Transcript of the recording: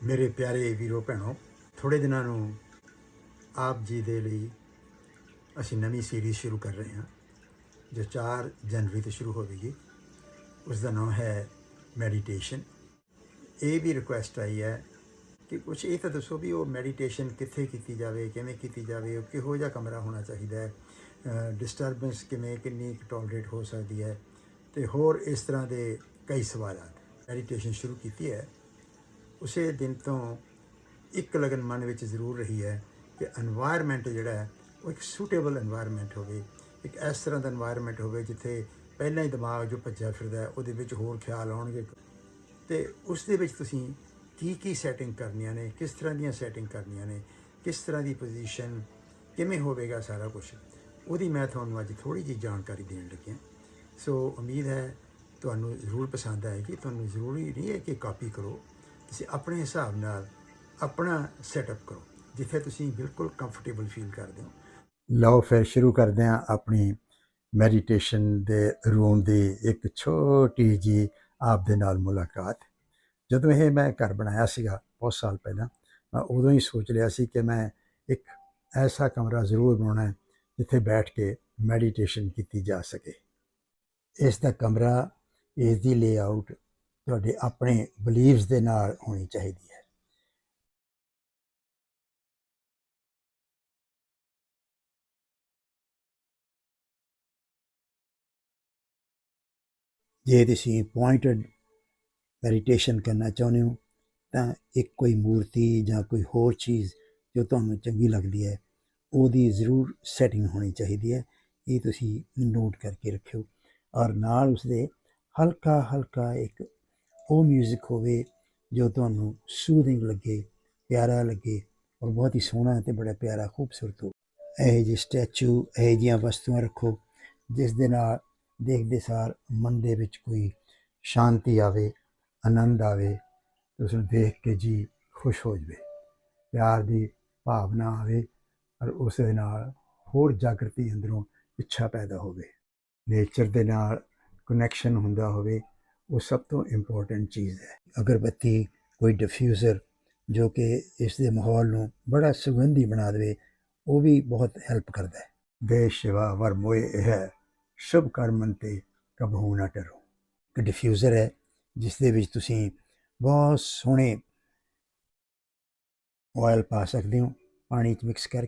ਮੇਰੇ ਪਿਆਰੇ ਵੀਰੋ ਭੈਣੋ ਥੋੜੇ ਦਿਨਾਂ ਨੂੰ ਆਪ ਜੀ ਦੇ ਲਈ ਅਸੀਂ ਨਵੀਂ ਸੀਰੀਜ਼ ਸ਼ੁਰੂ ਕਰ ਰਹੇ ਹਾਂ, ਜੋ 4 ਜਨਵਰੀ ਤੋਂ ਸ਼ੁਰੂ ਹੋਵੇਗੀ। ਉਸ ਦਾ ਨਾਮ ਹੈ ਮੈਡੀਟੇਸ਼ਨ ਇਹ ਵੀ ਰਿਕੁਐਸਟ ਆਈ ਹੈ ਕਿ ਕੁਝ ਇਹ ਤਾਂ ਦੱਸੋ ਵੀ ਉਹ ਮੈਡੀਟੇਸ਼ਨ ਕਿੱਥੇ ਕੀਤੀ ਜਾਵੇ, ਕਿਵੇਂ ਕੀਤੀ ਜਾਵੇ, ਉਹ ਕਿਹੋ ਜਿਹਾ ਕਮਰਾ ਹੋਣਾ ਚਾਹੀਦਾ ਹੈ ਡਿਸਟਰਬੈਂਸ ਕਿਵੇਂ, ਕਿੰਨੀ ਟੋਲਰੇਟ ਹੋ ਸਕਦੀ ਹੈ, ਤੇ ਹੋਰ ਇਸ ਤਰ੍ਹਾਂ ਦੇ ਕਈ ਸਵਾਲਾਤ ਮੈਡੀਟੇਸ਼ਨ ਸ਼ੁਰੂ ਕੀਤੀ ਹੈ। ਉਸੇ ਦਿਨ ਤੋਂ ਇੱਕ ਲਗਨ ਮਨ ਵਿੱਚ ਜ਼ਰੂਰ ਰਹੀ ਹੈ ਕਿ এনवायरमेंट ਜਿਹੜਾ ਹੈ, ਉਹ ਇੱਕ ਸੂਟੇਬਲ এনवायरमेंट ਹੋਵੇ। ਇੱਕ ਇਸ ਤਰ੍ਹਾਂ ਦਾ এনवायरमेंट ਹੋਵੇ ਜਿੱਥੇ ਪਹਿਲਾਂ ਹੀ ਦਿਮਾਗ ਜੋ ਭੱਜਿਆ ਫਿਰਦਾ ਉਹਦੇ ਵਿੱਚ ਹੋਰ ਖਿਆਲ ਆਉਣਗੇ। ਤੇ ਉਸ ਦੇ ਵਿੱਚ ਤੁਸੀਂ ਕੀ ਕੀ ਸੈਟਿੰਗ ਕਰਨੀਆਂ ਨੇ, ਕਿਸ ਤਰ੍ਹਾਂ ਦੀਆਂ ਸੈਟਿੰਗ ਕਰਨੀਆਂ ਨੇ, ਕਿਸ ਤਰ੍ਹਾਂ ਦੀ ਪੋਜੀਸ਼ਨ ਕਿਵੇਂ ਹੋਵੇਗਾ ਸਾਰਾ ਕੁਝ ਉਹਦੀ ਮੈਂ ਤੁਹਾਨੂੰ ਅੱਜ ਥੋੜੀ ਜੀ ਜਾਣਕਾਰੀ ਦੇਣ ਲੱਗਿਆ ਸੋ ਉਮੀਦ ਹੈ ਤੁਹਾਨੂੰ ਜ਼ਰੂਰ ਪਸੰਦ ਆਏਗੀ। ਤੁਹਾਨੂੰ ਜ਼ਰੂਰੀ ਨਹੀਂ ਹੈ ਕਿ ਕਾਪੀ ਕਰੋ। ਤੁਸੀਂ ਆਪਣੇ ਹਿਸਾਬ ਨਾਲ ਆਪਣਾ ਸੈਟਅਪ ਕਰੋ, ਜਿੱਥੇ ਤੁਸੀਂ ਬਿਲਕੁਲ ਕੰਫਰਟੇਬਲ ਫੀਲ ਕਰਦੇ ਹੋ। ਲਓ ਫਿਰ ਸ਼ੁਰੂ ਕਰਦੇ ਹਾਂ ਆਪਣੀ ਮੈਡੀਟੇਸ਼ਨ ਦੇ ਰੂਮ ਦੀ ਇੱਕ ਛੋਟੀ ਜੀ ਆਪ ਦੇ ਨਾਲ ਮੁਲਾਕਾਤ। ਜਦੋਂ ਇਹ ਮੈਂ ਘਰ ਬਣਾਇਆ ਸੀਗਾ ਬਹੁਤ ਸਾਲ ਪਹਿਲਾਂ, ਮੈਂ ਉਦੋਂ ਹੀ ਸੋਚ ਲਿਆ ਸੀ ਕਿ ਮੈਂ ਇੱਕ ਐਸਾ ਕਮਰਾ ਜ਼ਰੂਰ ਬਣਾਉਣਾ ਹੈ ਜਿੱਥੇ ਬੈਠ ਕੇ ਮੈਡੀਟੇਸ਼ਨ ਕੀਤੀ ਜਾ ਸਕੇ। ਇਸ ਦਾ ਕਮਰਾ, ਇਸ ਦੀ ਲੇਆਊਟ ਤੁਹਾਡੇ ਆਪਣੇ ਬਲੀਵਸ ਦੇ ਨਾਲ ਹੋਣੀ ਚਾਹੀਦੀ ਹੈ। ਜੇ ਤੁਸੀਂ ਪੁਆਇੰਟਡ ਮੈਡੀਟੇਸ਼ਨ ਕਰਨਾ ਚਾਹੁੰਦੇ ਹੋ, ਤਾਂ ਇੱਕ ਕੋਈ ਮੂਰਤੀ ਜਾਂ ਕੋਈ ਹੋਰ ਚੀਜ਼ ਜੋ ਤੁਹਾਨੂੰ ਚੰਗੀ ਲੱਗਦੀ ਹੈ, ਉਹਦੀ ਜ਼ਰੂਰ ਸੈਟਿੰਗ ਹੋਣੀ ਚਾਹੀਦੀ ਹੈ। ਇਹ ਤੁਸੀਂ ਨੋਟ ਕਰਕੇ ਰੱਖਿਓ। ਔਰ ਨਾਲ ਉਸਦੇ ਹਲਕਾ ਹਲਕਾ ਇੱਕ ਉਹ 뮤직 ਹੋਵੇ ਜੋ ਤੁਹਾਨੂੰ ਸੂਦਿੰਗ ਲੱਗੇ, ਪਿਆਰਾ ਲੱਗੇ ਔਰ ਬਹੁਤ ਹੀ ਸੋਹਣਾ ਤੇ ਬੜਾ ਪਿਆਰਾ, ਖੂਬਸੂਰਤ ਹੋ ਇਹ ਜਿਹੇ ਸਟੈਚੂ ਇਹ ਜਿਹੀਆਂ ਵਸਤੂਆਂ ਰੱਖੋ, ਜਿਸ ਦੇ ਨਾਲ ਦੇਖਦੇ ਸਾਰ ਮਨ ਦੇ ਵਿੱਚ ਕੋਈ ਸ਼ਾਂਤੀ ਆਵੇ, ਆਨੰਦ ਆਵੇ, ਤੇ ਉਸ ਨੂੰ ਦੇਖ ਕੇ ਜੀ ਖੁਸ਼ ਹੋ ਜਵੇ। ਪਿਆਰ ਦੀ ਭਾਵਨਾ ਆਵੇ ਔਰ ਉਸ ਦੇ ਨਾਲ ਹੋਰ ਜਾਗਰਤੀ ਅੰਦਰੋਂ ਇੱਛਾ ਪੈਦਾ ਹੋਵੇ। ਨੇਚਰ ਦੇ ਨਾਲ ਕਨੈਕਸ਼ਨ ਹੁੰਦਾ ਹੋਵੇ ਉਹ ਸਭ ਤੋਂ ਇੰਪੋਰਟੈਂਟ ਚੀਜ਼ ਹੈ ਅਗਰਬੱਤੀ ਕੋਈ ਡਿਫਿਊਜ਼ਰ ਜੋ ਕਿ ਇਸ ਦੇ ਮਾਹੌਲ ਨੂੰ ਬੜਾ ਸੁਗੰਧੀ ਬਣਾ ਦੇਵੇ ਉਹ ਵੀ ਬਹੁਤ ਹੈਲਪ ਕਰਦਾ ਹੈ ਦੇਸ਼ ਵਰਮੋਏ ਇਹ ਹੈ ਸ਼ੁਭ ਕਰਮਨ ਤੇ ਕਬਹੂ ਨਾ ਟਰੋ ਇੱਕ ਡਿਫਿਊਜ਼ਰ ਹੈ ਜਿਸ ਦੇ ਵਿੱਚ ਤੁਸੀਂ ਬਹੁਤ ਸੋਹਣੇ ਆਇਲ ਪਾ ਸਕਦੇ ਹੋ ਪਾਣੀ ਚ ਮਿਕਸ ਕਰਕੇ